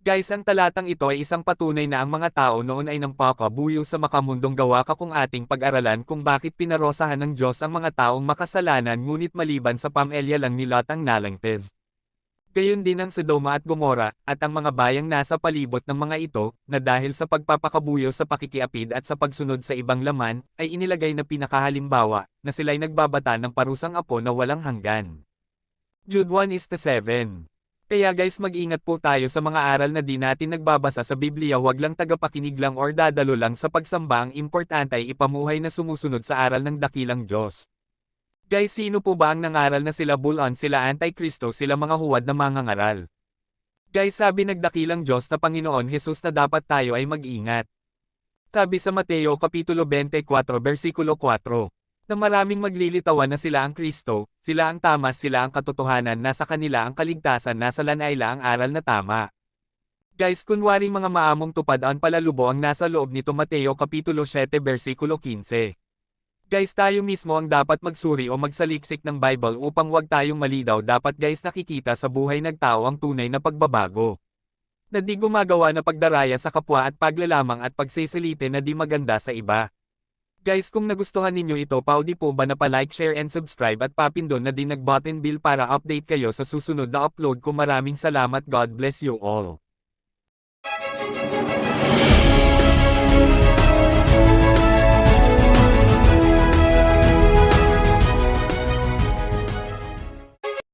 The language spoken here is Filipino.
Guys ang talatang ito ay isang patunay na ang mga tao noon ay nampakabuyo sa makamundong gawa ka kung ating pag-aralan kung bakit pinarosahan ng Diyos ang mga taong makasalanan ngunit maliban sa pamilya lang ni Lot ang nalangtez. Gayon din ang Sodoma at Gomora, at ang mga bayang nasa palibot ng mga ito, na dahil sa pagpapakabuyo sa pakikiapid at sa pagsunod sa ibang laman, ay inilagay na pinakahalimbawa, na sila'y nagbabata ng parusang apo na walang hanggan. Jude 1 is to 7 Kaya guys mag-ingat po tayo sa mga aral na di natin nagbabasa sa Biblia wag lang tagapakinig lang or dadalo lang sa pagsamba ang importante ay ipamuhay na sumusunod sa aral ng dakilang Diyos. Guys sino po ba ang nangaral na sila bulan sila antikristo sila mga huwad na mga ngaral? Guys sabi nagdakilang Diyos na Panginoon Jesus na dapat tayo ay mag-ingat. Sabi sa Mateo Kapitulo 24 versikulo 4 na maraming maglilitawan na sila ang Kristo, sila ang tama sila ang katotohanan nasa kanila ang kaligtasan nasa lanayla ang aral na tama. Guys kunwari mga maamong tupad ang palalubo ang nasa loob nito Mateo Kapitulo 7 versikulo 15. Guys tayo mismo ang dapat magsuri o magsaliksik ng Bible upang wag tayong malidaw dapat guys nakikita sa buhay ng tao ang tunay na pagbabago. Na di gumagawa na pagdaraya sa kapwa at paglalamang at pagsisilite na di maganda sa iba. Guys kung nagustuhan ninyo ito paudi po ba na pa-like share and subscribe? At papindon na din nag-button bill para update kayo sa susunod na upload ko. Maraming salamat. God bless you all.